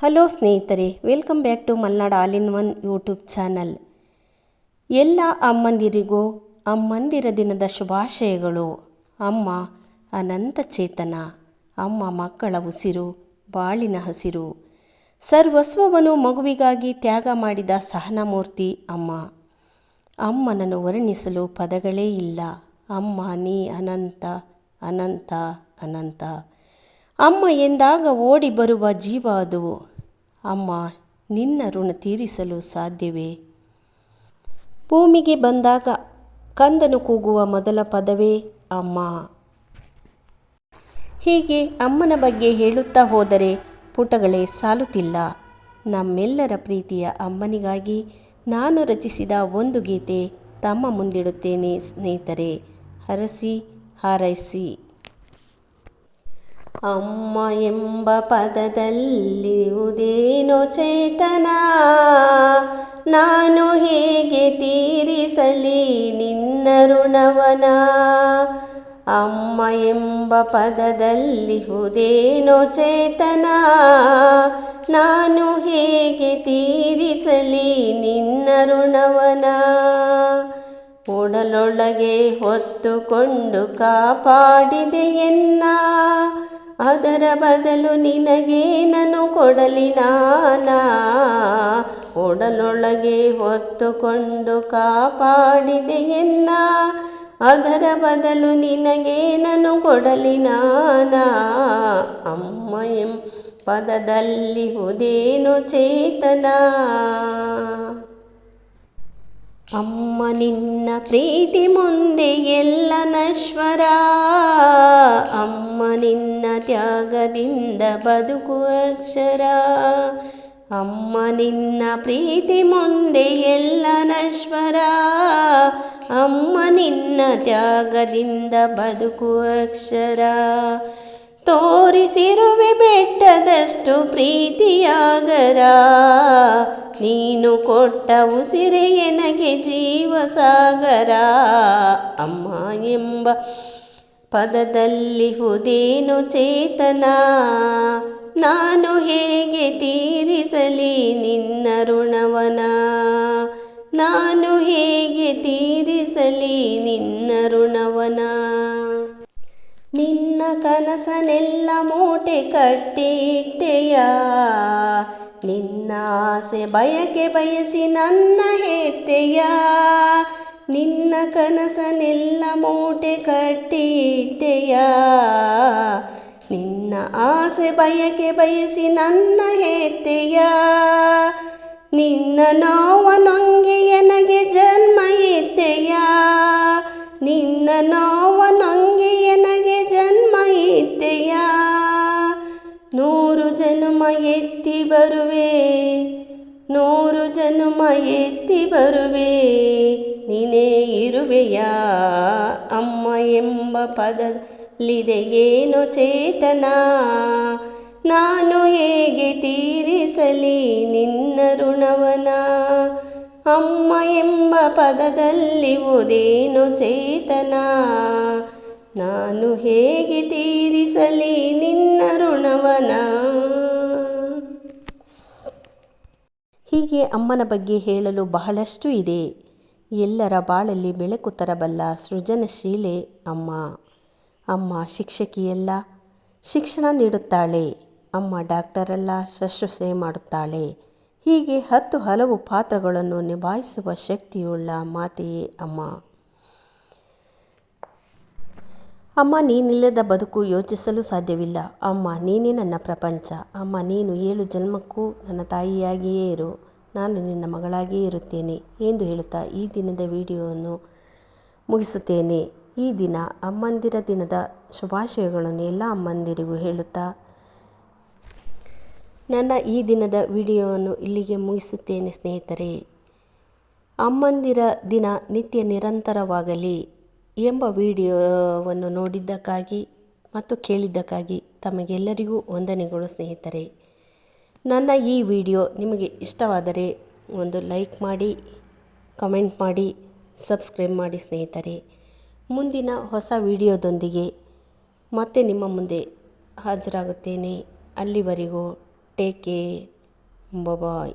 Hello ಸ್ನೇಹಿತರೆ welcome back to Malnad all in one YouTube channel ಎಲ್ಲ ಅಮ್ಮಂದಿರಿಗೂ ಅಮ್ಮಂದಿರ ದಿನದ ಶುಭಾಶಯಗಳು. ಅಮ್ಮ ಅನಂತ ಚೇತನ, ಅಮ್ಮ ಮಕ್ಕಳ ಉಸಿರು, ಬಾಳಿನ ಹಸಿರು. ಸರ್ವಸ್ವವನ್ನು ಮಗುವಿಗಾಗಿ ತ್ಯಾಗ ಮಾಡಿದ ಸಹನಮೂರ್ತಿ ಅಮ್ಮ. ಅಮ್ಮನನ್ನು ವರ್ಣಿಸಲು ಪದಗಳೇ ಇಲ್ಲ. ಅಮ್ಮ, ನೀ ಅನಂತ ಅನಂತ ಅನಂತ. ಅಮ್ಮ ಎಂದಾಗ ಓಡಿ ಬರುವ ಜೀವ ಅದು ಅಮ್ಮ, ನಿನ್ನ ಋಣ ತೀರಿಸಲು ಸಾಧ್ಯವೇ? ಭೂಮಿಗೆ ಬಂದಾಗ ಕಂದನು ಕೂಗುವ ಮೊದಲ ಪದವೇ ಅಮ್ಮ. ಹೀಗೆ ಅಮ್ಮನ ಬಗ್ಗೆ ಹೇಳುತ್ತಾ ಹೋದರೆ ಪುಟಗಳೇ ಸಾಲುತ್ತಿಲ್ಲ. ನಮ್ಮೆಲ್ಲರ ಪ್ರೀತಿಯ ಅಮ್ಮನಿಗಾಗಿ ನಾನು ರಚಿಸಿದ ಒಂದು ಗೀತೆ ತಮ್ಮ ಮುಂದಿಡುತ್ತೇನೆ ಸ್ನೇಹಿತರೆ. ಹರಸಿ ಹಾರೈಸಿ. ಅಮ್ಮ ಎಂಬ ಪದದಲ್ಲಿ ಉದೇನೋ ಚೇತನ. ನಾನು ಹೇಗೆ ತೀರಿಸಲಿ ನಿನ್ನ ಋಣವನ. ಅಮ್ಮ ಎಂಬ ಪದದಲ್ಲಿ ಉದೇನೋ ಚೇತನ. ನಾನು ಹೇಗೆ ತೀರಿಸಲಿ ನಿನ್ನ ಋಣವನ. ಒಡಲೊಳಗೆ ಹೊತ್ತುಕೊಂಡು ಕಾಪಾಡಿದೆ ಎನ್ನ ಅದರ ಬದಲು ನಿನಗೇನನು ನಾನು ಕೊಡಲಿ ನಾನ? ಒಡಲೊಳಗೆ ಹೊತ್ತುಕೊಂಡು ಕಾಪಾಡಿದೆ ಎನ್ನ? ಅದರ ಬದಲು ನಿನಗೇನನು ನಾನು ಕೊಡಲಿ ನಾನ? ಅಮ್ಮ ಎಂ ಪದದಲ್ಲಿ ಹುದೇನು ಚೇತನ? ಅಮ್ಮ ನಿನ್ನ ಪ್ರೀತಿ ಮುಂದೆ ಎಲ್ಲ ನಶ್ವರ? ತ್ಯಾಗದಿಂದ ಬದುಕು ಅಕ್ಷರ. ಅಮ್ಮ ನಿನ್ನ ಪ್ರೀತಿ ಮುಂದೆ ಎಲ್ಲ ನಶ್ವರ. ಅಮ್ಮ ನಿನ್ನ ತ್ಯಾಗದಿಂದ ಬದುಕು ಅಕ್ಷರ. ತೋರಿಸಿರುವೆ ಬೆಟ್ಟದಷ್ಟು ಪ್ರೀತಿಯಾಗರ. ನೀನು ಕೊಟ್ಟ ಉಸಿರೆ ನನಗೆ ಜೀವ ಸಾಗರ ಅಮ್ಮ ಎಂಬ ಪದದಲ್ಲಿ ಹುದೇನು ಚೇತನ? ನಾನು ಹೇಗೆ ತೀರಿಸಲಿ ನಿನ್ನ ಋಣವನ? ನಾನು ಹೇಗೆ ತೀರಿಸಲಿ ನಿನ್ನ ಋಣವನ? ನಿನ್ನ ಕನಸನೆಲ್ಲ ಮೂಟೆ ಕಟ್ಟಿಟ್ಟೆಯ? ನಿನ್ನ ಆಸೆ ಬಯಕೆ ಬಯಸಿ ನನ್ನ ಹೆತ್ತೆಯ? ನಿನ್ನ ಕನಸನೆಲ್ಲ ಮೂಟೆ ಕಟ್ಟಿಟ್ಟೆಯ ನಿನ್ನ ಆಸೆ ಬಯಕೆ ಬಯಸಿ ನನ್ನ ಹೆತ್ತೆಯ? ನಿನ್ನ ನೋವ ನೊಂಗಿ ಎನಗೆ ಜನ್ಮ ಇದ್ದೆಯ ನಿನ್ನ ನೋವ ನೊಂಗಿ ಎನಗೆ ಜನ್ಮ ಇದ್ದೆಯ ನೂರು ಜನ್ಮ ಎತ್ತಿ ಬರುವೆ, ನೂರು ಜನ್ಮ ಎತ್ತಿ ಬರುವೆ, ನೀನೇ ಇರುವೆಯ? ಅಮ್ಮ ಎಂಬ ಪದಲ್ಲಿದೆ ಏನೋ ಚೇತನ. ನಾನು ಹೇಗೆ ತೀರಿಸಲಿ ನಿನ್ನ ಋಣವನ? ಅಮ್ಮ ಎಂಬ ಪದದಲ್ಲಿ ಓದೇನು ಚೇತನ. ನಾನು ಹೇಗೆ ತೀರಿಸಲಿ ನಿನ್ನ ಋಣವನ? ಹೀಗೆ ಅಮ್ಮನ ಬಗ್ಗೆ ಹೇಳಲು ಬಹಳಷ್ಟು ಇದೆ. ಎಲ್ಲರ ಬಾಳಲ್ಲಿ ಬೆಳಕು ತರಬಲ್ಲ ಸೃಜನಶೀಲೆ ಅಮ್ಮ. ಅಮ್ಮ ಶಿಕ್ಷಕಿಯಲ್ಲ, ಶಿಕ್ಷಣ ನೀಡುತ್ತಾಳೆ. ಅಮ್ಮ ಡಾಕ್ಟರಲ್ಲ ಶಸ್ತ್ರಸೇವೆ ಮಾಡುತ್ತಾಳೆ. ಹೀಗೆ ಹತ್ತು ಹಲವು ಪಾತ್ರಗಳನ್ನು ನಿಭಾಯಿಸುವ ಶಕ್ತಿಯುಳ್ಳ ಮಾತೆಯೇ ಅಮ್ಮ. ಅಮ್ಮ, ನೀನಿಲ್ಲದ ಬದುಕು ಯೋಚಿಸಲು ಸಾಧ್ಯವಿಲ್ಲ. ಅಮ್ಮ, ನೀನೇ ನನ್ನ ಪ್ರಪಂಚ. ಅಮ್ಮ, ನೀನು ಏಳು ಜನ್ಮಕ್ಕೂ ನನ್ನ ತಾಯಿಯಾಗಿಯೇ ಇರು. ನಾನು ನಿನ್ನ ಮಗಳಾಗಿಯೇ ಇರುತ್ತೇನೆ ಎಂದು ಹೇಳುತ್ತಾ ಈ ದಿನದ ವಿಡಿಯೋವನ್ನು ಮುಗಿಸುತ್ತೇನೆ. ಈ ದಿನ ಅಮ್ಮಂದಿರ ದಿನದ ಶುಭಾಶಯಗಳನ್ನು ಎಲ್ಲ ಅಮ್ಮಂದಿರಿಗೂ ಹೇಳುತ್ತಾ ನನ್ನ ಈ ದಿನದ ವಿಡಿಯೋವನ್ನು ಇಲ್ಲಿಗೆ ಮುಗಿಸುತ್ತೇನೆ ಸ್ನೇಹಿತರೆ. ಅಮ್ಮಂದಿರ ದಿನ ನಿತ್ಯ ನಿರಂತರವಾಗಲಿ ಎಂಬ ವಿಡಿಯೋವನ್ನು ನೋಡಿದ್ದಕ್ಕಾಗಿ ಮತ್ತು ಕೇಳಿದ್ದಕ್ಕಾಗಿ ತಮಗೆಲ್ಲರಿಗೂ ವಂದನೆಗಳು ಸ್ನೇಹಿತರೆ. ನನ್ನ ಈ ವಿಡಿಯೋ ನಿಮಗೆ ಇಷ್ಟವಾದರೆ ಒಂದು ಲೈಕ್ ಮಾಡಿ, ಕಮೆಂಟ್ ಮಾಡಿ, ಸಬ್ಸ್ಕ್ರೈಬ್ ಮಾಡಿ ಸ್ನೇಹಿತರೆ. ಮುಂದಿನ ಹೊಸ ವಿಡಿಯೋದೊಂದಿಗೆ ಮತ್ತೆ ನಿಮ್ಮ ಮುಂದೆ ಹಾಜರಾಗುತ್ತೇನೆ. ಅಲ್ಲಿವರೆಗೂ ಟೇಕ್ ಕೇರ್ ಬಾಯ್